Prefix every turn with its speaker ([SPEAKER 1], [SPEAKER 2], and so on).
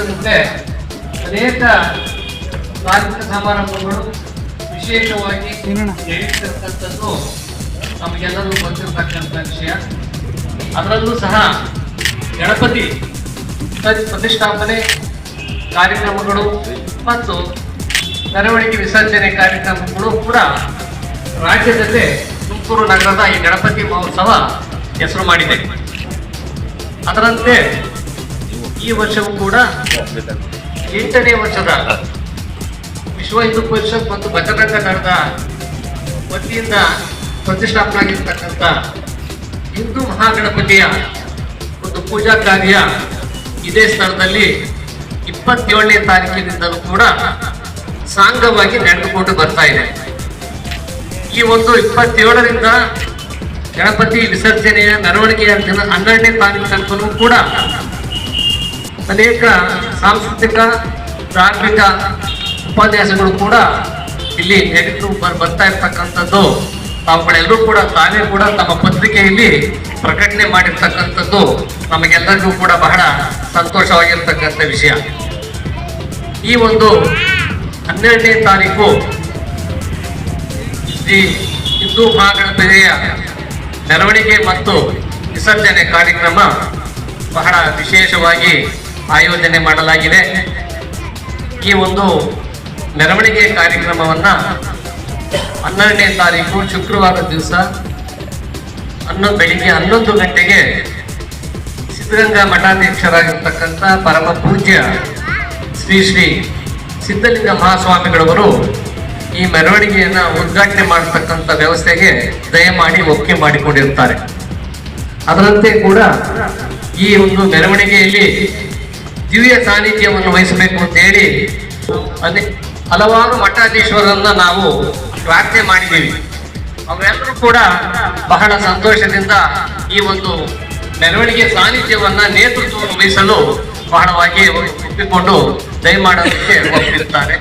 [SPEAKER 1] ಸೇರಿದಂತೆ ಅನೇಕ ಧಾರ್ಮಿಕ ಸಮಾರಂಭಗಳು ವಿಶೇಷವಾಗಿ ನಡೆಯತಕ್ಕಂಥದ್ದು ನಮಗೆಲ್ಲರೂ ಗೊತ್ತಿರತಕ್ಕಂಥ ವಿಷಯ. ಅದರಲ್ಲೂ ಸಹ ಗಣಪತಿ ಪ್ರತಿ- ಪ್ರತಿಷ್ಠಾಪನೆ ಕಾರ್ಯಕ್ರಮಗಳು ಮತ್ತು ಮೆರವಣಿಗೆ ವಿಸರ್ಜನೆ ಕಾರ್ಯಕ್ರಮಗಳು ಕೂಡ ರಾಜ್ಯದಲ್ಲೇ ತುಮಕೂರು ನಗರದ ಈ ಗಣಪತಿ ಮಹೋತ್ಸವ ಹೆಸರು ಮಾಡಿದೆ. ಅದರಂತೆ ಈ ವರ್ಷವೂ ಕೂಡ ಎಂಟನೇ ವರ್ಷದ ವಿಶ್ವ ಹಿಂದೂ ಪರಿಷತ್ ಮತ್ತು ಭದ್ರತಾ ದಳದ ವತಿಯಿಂದ ಪ್ರತಿಷ್ಠಾಪನಾಗಿರ್ತಕ್ಕಂಥ ಹಿಂದೂ ಮಹಾಗಣಪತಿಯ ಒಂದು ಪೂಜಾ ಕಾರ್ಯ ಇದೇ ಸ್ಥಳದಲ್ಲಿ ಇಪ್ಪತ್ತೇಳನೇ ತಾರೀಕಿನಿಂದಲೂ ಕೂಡ ಸಾಂಗವಾಗಿ ನಡೆದುಕೊಂಡು ಬರ್ತಾ ಇದೆ. ಈ ಒಂದು ಇಪ್ಪತ್ತೇಳರಿಂದ ಗಣಪತಿ ವಿಸರ್ಜನೆಯ, ಮೆರವಣಿಗೆಯ ದಿನ ಹನ್ನೆರಡನೇ ತಾರೀಕು ತನಕನೂ ಕೂಡ ಅನೇಕ ಸಾಂಸ್ಕೃತಿಕ, ಧಾರ್ಮಿಕ ಉಪನ್ಯಾಸಗಳು ಕೂಡ ಇಲ್ಲಿ ನಡೆದು ಬರ್- ಬರ್ತಾ ಇರ್ತಕ್ಕಂಥದ್ದು. ಅವುಗಳೆಲ್ಲರೂ ಕೂಡ ತಾನೇ ಕೂಡ ತಮ್ಮ ಪತ್ರಿಕೆಯಲ್ಲಿ ಪ್ರಕಟಣೆ ಮಾಡಿರ್ತಕ್ಕಂಥದ್ದು ನಮಗೆಲ್ಲರಿಗೂ ಕೂಡ ಬಹಳ ಸಂತೋಷವಾಗಿರ್ತಕ್ಕಂಥ ವಿಷಯ. ಈ ಒಂದು ಹನ್ನೆರಡನೇ ತಾರೀಕು ಶ್ರೀ ಹಿಂದೂ ಮಹಾಗಣಪತಿಯ ಮೆರವಣಿಗೆ ಮತ್ತು ವಿಸರ್ಜನೆ ಕಾರ್ಯಕ್ರಮ ಬಹಳ ವಿಶೇಷವಾಗಿ ಆಯೋಜನೆ ಮಾಡಲಾಗಿದೆ. ಈ ಒಂದು ಮೆರವಣಿಗೆ ಕಾರ್ಯಕ್ರಮವನ್ನು ಹನ್ನೆರಡನೇ ತಾರೀಕು ಶುಕ್ರವಾರ ದಿವಸ ಹನ್ನೊಂದು ಬೆಳಿಗ್ಗೆ ಹನ್ನೊಂದು ಗಂಟೆಗೆ ಸಿದ್ಧಗಂಗಾ ಮಠಾಧ್ಯಕ್ಷರಾಗಿರ್ತಕ್ಕಂಥ ಪರಮ ಪೂಜ್ಯ ಶ್ರೀ ಶ್ರೀ ಸಿದ್ಧಲಿಂಗ ಮಹಾಸ್ವಾಮಿಗಳವರು ಈ ಮೆರವಣಿಗೆಯನ್ನು ಉದ್ಘಾಟನೆ ಮಾಡತಕ್ಕಂಥ ವ್ಯವಸ್ಥೆಗೆ ದಯಮಾಡಿ ಒಪ್ಪಿಗೆ ಮಾಡಿಕೊಂಡಿರ್ತಾರೆ ಅದರಂತೆ ಕೂಡ ಈ ಒಂದು ಮೆರವಣಿಗೆಯಲ್ಲಿ ದಿವ್ಯ ಸಾನ್ನಿಧ್ಯವನ್ನು ವಹಿಸಬೇಕು ಅಂತ ಹೇಳಿ ಅದೇ ಹಲವಾರು ಮಠಾಧೀಶ್ವರನ್ನ ನಾವು ಪ್ರಾರ್ಥನೆ ಮಾಡಿದ್ದೀವಿ. ಅವರೆಲ್ಲರೂ ಕೂಡ ಬಹಳ ಸಂತೋಷದಿಂದ ಈ ಒಂದು ಮೆರವಣಿಗೆ ಸಾನ್ನಿಧ್ಯವನ್ನ ನೇತೃತ್ವವನ್ನು ವಹಿಸಲು ಬಹಳವಾಗಿ ಒಪ್ಪಿಕೊಂಡು ದಯಮಾಡೋದಕ್ಕೆ ಒಪ್ಪಿರ್ತಾರೆ.